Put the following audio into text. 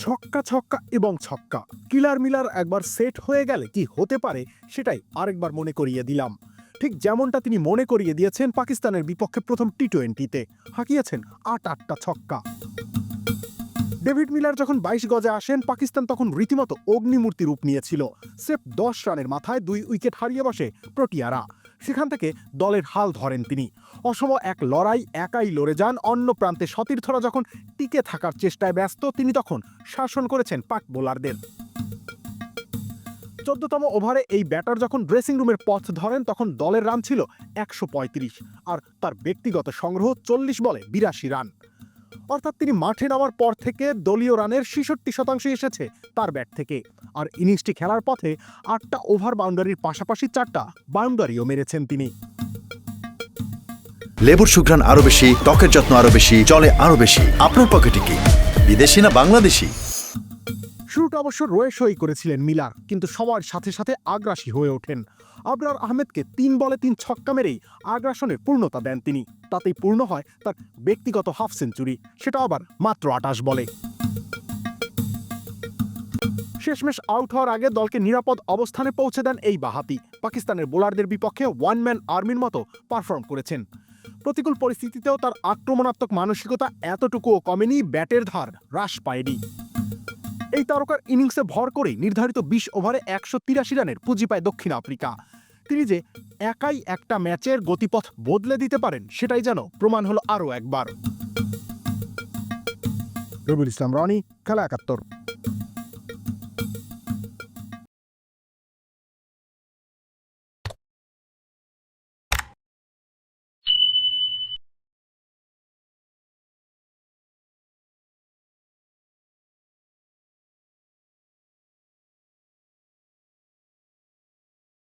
ছক্কা ছক্কা এবং ছক্কা। কিলার মিলার একবার সেট হয়ে গেলে কি হতে পারে সেটাই আরেকবার মনে করিয়ে দিলাম। ঠিক যেমনটা তিনি মনে করিয়ে দিয়েছেন পাকিস্তানের বিপক্ষে প্রথম টি টোয়েন্টিতে হাঁকিয়েছেন আট, আটটা ছক্কা। ডেভিড মিলার যখন বাইশ গজে আসেন, পাকিস্তান তখন রীতিমতো অগ্নিমূর্তি রূপ নিয়েছিল। স্রেফ দশ রানের মাথায় দুই উইকেট হারিয়ে বসে প্রোটিয়ারা। সেখান থেকে দলের হাল ধরেন তিনি। অসম এক লড়াই একাই লড়ে যান, অন্য প্রান্তে সতীর্থরা যখন টিকে থাকার চেষ্টায় ব্যস্ত, তিনি তখন শাসন করেছেন পাক বোলারদের। চোদ্দতম ওভারে এই ব্যাটার যখন ড্রেসিং রুমের পথ ধরেন, তখন দলের রান ছিল একশো পঁয়ত্রিশ। আর তার ব্যক্তিগত সংগ্রহ চল্লিশ বলে বিরাশি রান। অর্থাৎ তিনি মাঠে নামার পর থেকে দলীয় রানের ছেষট্টি শতাংশ এসেছে তার ব্যাট থেকে। আর ইনিংসটি খেলার পথে আটটা ওভার বাউন্ডারির পাশাপাশি চারটা বাউন্ডারিও মেরেছেন তিনি। লেবুর সুঘ্রাণ আরও বেশি, ত্বকের যত্ন আরও বেশি চলে আরও বেশি। আপনার পকেটে কি বিদেশি না বাংলাদেশি? শুরুটা অবশ্য রয়ে করেছিলেন মিলার কিন্তু সবার সাথে সাথে আগ্রাসী হয়ে ওঠেন। আবরার আহমেদকে তিন বলে তিন ছক্কা মেরেই আগ্রাসনের পূর্ণতা দেন তিনি। তাতেই পূর্ণ হয় তার ব্যক্তিগত হাফ সেঞ্চুরি, সেটা আবার মাত্র আটাশ বলে। শেষমেশ আউট হওয়ার আগে দলকে নিরাপদ অবস্থানে পৌঁছে দেন এই বাহাতি। পাকিস্তানের বোলারদের বিপক্ষে ওয়ান ম্যান আর্মির মতো পারফর্ম করেছেন। প্রতিকূল পরিস্থিতিতেও তার আক্রমণাত্মক মানসিকতা এতটুকুও কমেনি, ব্যাটের ধার হ্রাস পায়নি। এই তারকার ইনিংসে ভর করেই নির্ধারিত বিশ ওভারে একশো তিরাশি রানের পুঁজি পায় দক্ষিণ আফ্রিকা। তিনি যে একাই একটা ম্যাচের গতিপথ বদলে দিতে পারেন, সেটাই যেন প্রমাণ হলো আরও একবার। রবিউল ইসলাম, রনি, খেলা একাত্তর।